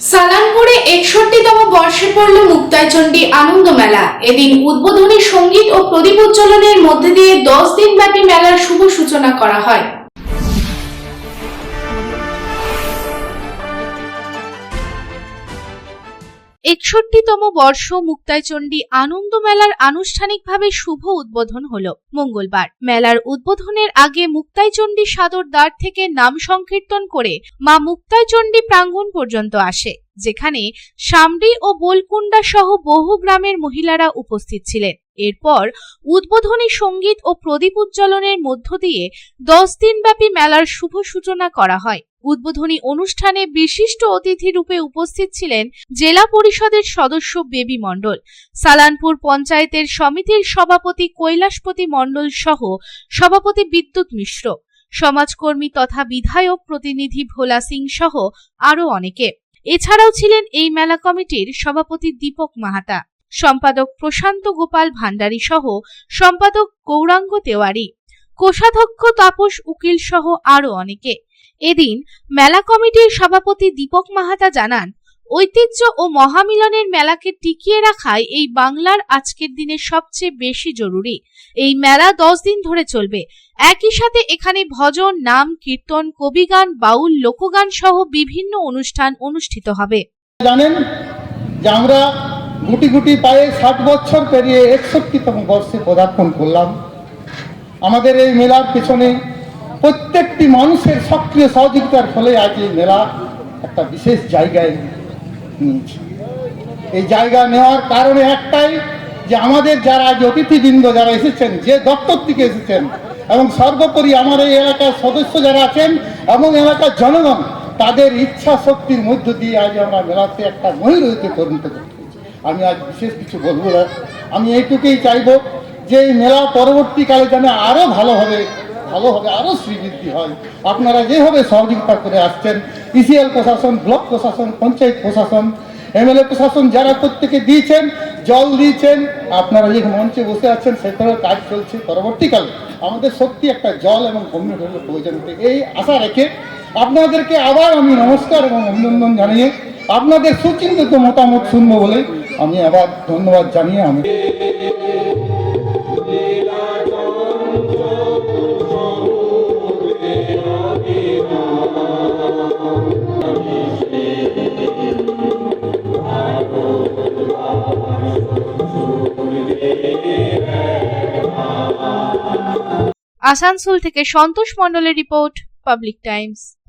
সালানপুরে একষট্টিতম বর্ষে পড়ল মুক্তাইচণ্ডী আনন্দ মেলা। এদিন উদ্বোধনী সংগীত ও প্রদীপ উজ্জ্বলনের মধ্যে দিয়ে দশ দিন ব্যাপী মেলার শুভ সূচনা করা হয়। একষট্টিতম বর্ষ মুক্তাইচণ্ডী আনন্দ মেলার আনুষ্ঠানিকভাবে শুভ উদ্বোধন হল, মঙ্গলবার। মেলার উদ্বোধনের আগে মুক্তাইচণ্ডী সাদর দ্বার থেকে নাম সংকীর্তন করে মা মুক্তাইচণ্ডী প্রাঙ্গণ পর্যন্ত আসে, যেখানে সামরি ও বোলকুন্ডা সহ বহু গ্রামের মহিলারা উপস্থিত ছিলেন। এরপর উদ্বোধনী সংগীত ও প্রদীপ উজ্জ্বলনের মধ্য দিয়ে দশ দিনব্যাপী মেলার শুভ সূচনা করা হয়। উদ্বোধনী অনুষ্ঠানে বিশিষ্ট অতিথি রূপে উপস্থিত ছিলেন জেলা পরিষদের সদস্য বেবি মণ্ডল, সালানপুর পঞ্চায়েতের সমিতির সভাপতি কৈলাসপতি মণ্ডল সহ সভাপতি বিদ্যুৎ মিশ্র, সমাজকর্মী তথা বিধায়ক প্রতিনিধি ভোলা সিং সহ আরও অনেকে। এছাড়াও ছিলেন এই মেলা কমিটির সভাপতি দীপক মাহাতা। সম্পাদক প্রশান্ত গোপাল ভান্ডারী সহ সম্পাদক গৌরাঙ্গ তেওয়ারি, কোষাধ্যক্ষ তাপস উকিল সহ আরও অনেকে। এদিন মেলা কমিটির সভাপতি দীপক মাহাতা জানান, ঐতিহ্য ও মহামিলনের মেলাকে টিকিয়ে রাখাই এই বাংলার আজকের দিনে সবচেয়ে বেশি জরুরি। এই মেলা দশ দিন ধরে চলবে। একই সাথে এখানে ভজন, নাম, কীর্তন, কবিগান, বাউল, লোকগান সহ বিভিন্ন অনুষ্ঠান অনুষ্ঠিত হবে। জানেন যে আমরা গুটি গুটি পায়ে ষাট বছর পেরিয়ে একষট্টিতম বর্ষে পদার্পণ করলাম আমাদের এই মেলার পেছনে প্রত্যেকটি মানুষের সক্রিয় সহযোগিতার ফলে আজ এই মেলা একটা বিশেষ জায়গায় নিয়েছে এই জায়গা নেওয়ার কারণে একটাই যে আমাদের যারা আজ অতিথিবৃন্দ যারা এসেছেন, যে দপ্তর থেকে এসেছেন এবং সর্বোপরি আমার এই এলাকার সদস্য যারা আছেন এবং এলাকার জনগণ, তাদের ইচ্ছা শক্তির মধ্য দিয়ে আজ আমরা মেলাতে একটা ময়ূরতে পরিণত পেরেছি। আমি আজ বিশেষ কিছু বলব না। আমি এইটুকুই চাইব যে এই মেলা পরবর্তীকালে যেন আরও ভালো হবে ভালো হবে, আরও শ্রীবৃদ্ধি হয়। আপনারা যেভাবে সহযোগিতা করে আসছেন, ইসিএল প্রশাসন, ব্লক প্রশাসন, পঞ্চায়েত প্রশাসন, এমএলএ প্রশাসন যারা প্রত্যেকে দিয়েছেন, জল দিয়েছেন, আপনারা যে মঞ্চে বসে আছেন সেটারও কাজ চলছে পরবর্তীকালে। আমাদের সত্যি একটা জল এবং কমিউনিটির প্রয়োজন। এই আশা রেখে আপনাদেরকে আবার আমি নমস্কার এবং অভিনন্দন জানিয়ে আপনাদের সুচিন্তিত মতামত শুনব বলে আমি আবার ধন্যবাদ জানিয়ে আমি আসানসোল থেকে সন্তোষ মণ্ডলের রিপোর্ট পাবলিক টাইমস।